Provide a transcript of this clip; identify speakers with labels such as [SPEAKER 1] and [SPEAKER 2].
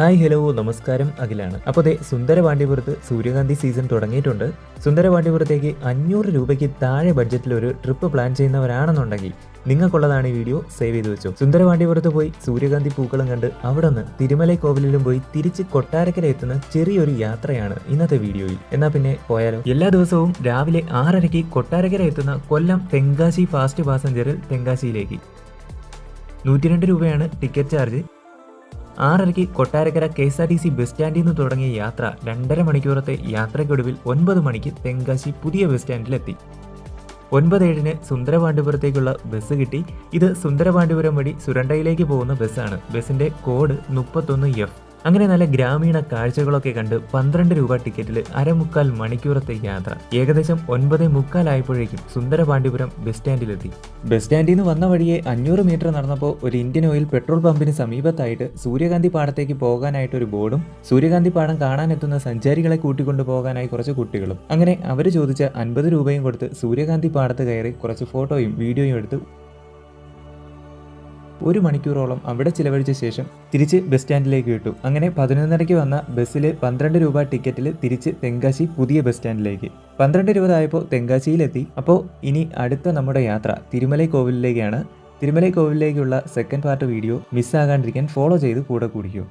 [SPEAKER 1] Hi hello നമസ്കാരം. അഖിലാണ്. അപ്പോൾ അതെ സുന്ദരവാണ്ടിപുരത്ത് സൂര്യകാന്തി സീസൺ തുടങ്ങിയിട്ടുണ്ട്. സുന്ദരവാണ്ടിപുരത്തേക്ക് അഞ്ഞൂറ് രൂപയ്ക്ക് താഴെ ബഡ്ജറ്റിൽ ഒരു ട്രിപ്പ് പ്ലാൻ ചെയ്യുന്നവരാണെന്നുണ്ടെങ്കിൽ നിങ്ങൾക്കുള്ളതാണ് ഈ വീഡിയോ സേവ് ചെയ്ത് വെച്ചു. സുന്ദരവാണ്ടിപുരത്ത് പോയി സൂര്യകാന്തി പൂക്കളും കണ്ട് അവിടെ നിന്ന് തിരുമല കോവിലിലും പോയി തിരിച്ച് കൊട്ടാരക്കര എത്തുന്ന ചെറിയൊരു യാത്രയാണ് ഇന്നത്തെ വീഡിയോയിൽ. എന്നാൽ പിന്നെ പോയാലോ? എല്ലാ ദിവസവും രാവിലെ ആറരയ്ക്ക് കൊട്ടാരക്കര എത്തുന്ന കൊല്ലം തെങ്കാശി ഫാസ്റ്റ് പാസഞ്ചറിൽ തെങ്കാശിയിലേക്ക്. നൂറ്റിരണ്ട് രൂപയാണ് ടിക്കറ്റ് ചാർജ്. ആറരയ്ക്ക് Kottarakkara K S R T C bus സ്റ്റാൻഡിൽ നിന്ന് തുടങ്ങിയ യാത്ര രണ്ടര മണിക്കൂറത്തെ യാത്രയ്ക്കൊടുവിൽ ഒൻപത് മണിക്ക് തെങ്കാശി പുതിയ ബസ് സ്റ്റാൻഡിലെത്തി. ഒൻപത് ഏഴിന് സുന്ദരപാണ്ഡ്യപുരത്തേക്കുള്ള ബസ് കിട്ടി. ഇത് സുന്ദരപാണ്ഡിപുരം വഴി സുരണ്ടയിലേക്ക് പോകുന്ന ബസ്സാണ്. ബസ്സിന്റെ കോഡ് മുപ്പത്തൊന്ന് എഫ്. അങ്ങനെ നല്ല ഗ്രാമീണ കാഴ്ചകളൊക്കെ കണ്ട് പന്ത്രണ്ട് രൂപ ടിക്കറ്റിൽ അരമുക്കാൽ മണിക്കൂറത്തെ യാത്ര. ഏകദേശം ഒൻപത് മുക്കാലായപ്പോഴേക്കും സുന്ദരപാണ്ഡിപുരം ബസ് സ്റ്റാൻഡിലെത്തി. ബസ് സ്റ്റാൻഡിൽ നിന്ന് വന്ന വഴിയെ അഞ്ഞൂറ് മീറ്റർ നടന്നപ്പോൾ ഒരു ഇന്ത്യൻ ഓയിൽ പെട്രോൾ പമ്പിന് സമീപത്തായിട്ട് സൂര്യകാന്തി പാടത്തേക്ക് പോകാനായിട്ട് ഒരു ബോർഡും സൂര്യകാന്തി പാടം കാണാനെത്തുന്ന സഞ്ചാരികളെ കൂട്ടിക്കൊണ്ടു പോകാനായി കുറച്ച് കുട്ടികളും. അങ്ങനെ അവർ ചോദിച്ച അൻപത് രൂപയും കൊടുത്ത് സൂര്യകാന്തി പാടത്ത് കയറി കുറച്ച് ഫോട്ടോയും വീഡിയോയും എടുത്ത് ഒരു മണിക്കൂറോളം അവിടെ ചിലവഴിച്ച ശേഷം തിരിച്ച് ബസ് സ്റ്റാൻഡിലേക്ക് വിട്ടു അങ്ങനെ പതിനൊന്നരയ്ക്ക് വന്ന ബസ്സിൽ പന്ത്രണ്ട് രൂപ ടിക്കറ്റിൽ തിരിച്ച് തെങ്കാശി പുതിയ ബസ് സ്റ്റാൻഡിലേക്ക്. പന്ത്രണ്ട് രൂപതായപ്പോൾ തെങ്കാശിയിലെത്തി. അപ്പോൾ ഇനി അടുത്ത നമ്മുടെ യാത്ര തിരുമലൈ കോവിലിലേക്കാണ്. തിരുമലൈ കോവിലിലേക്കുള്ള സെക്കൻഡ് പാർട്ട് വീഡിയോ മിസ്സാകാണ്ടിരിക്കാൻ ഫോളോ ചെയ്ത് കൂടെ കുടിക്കൂ.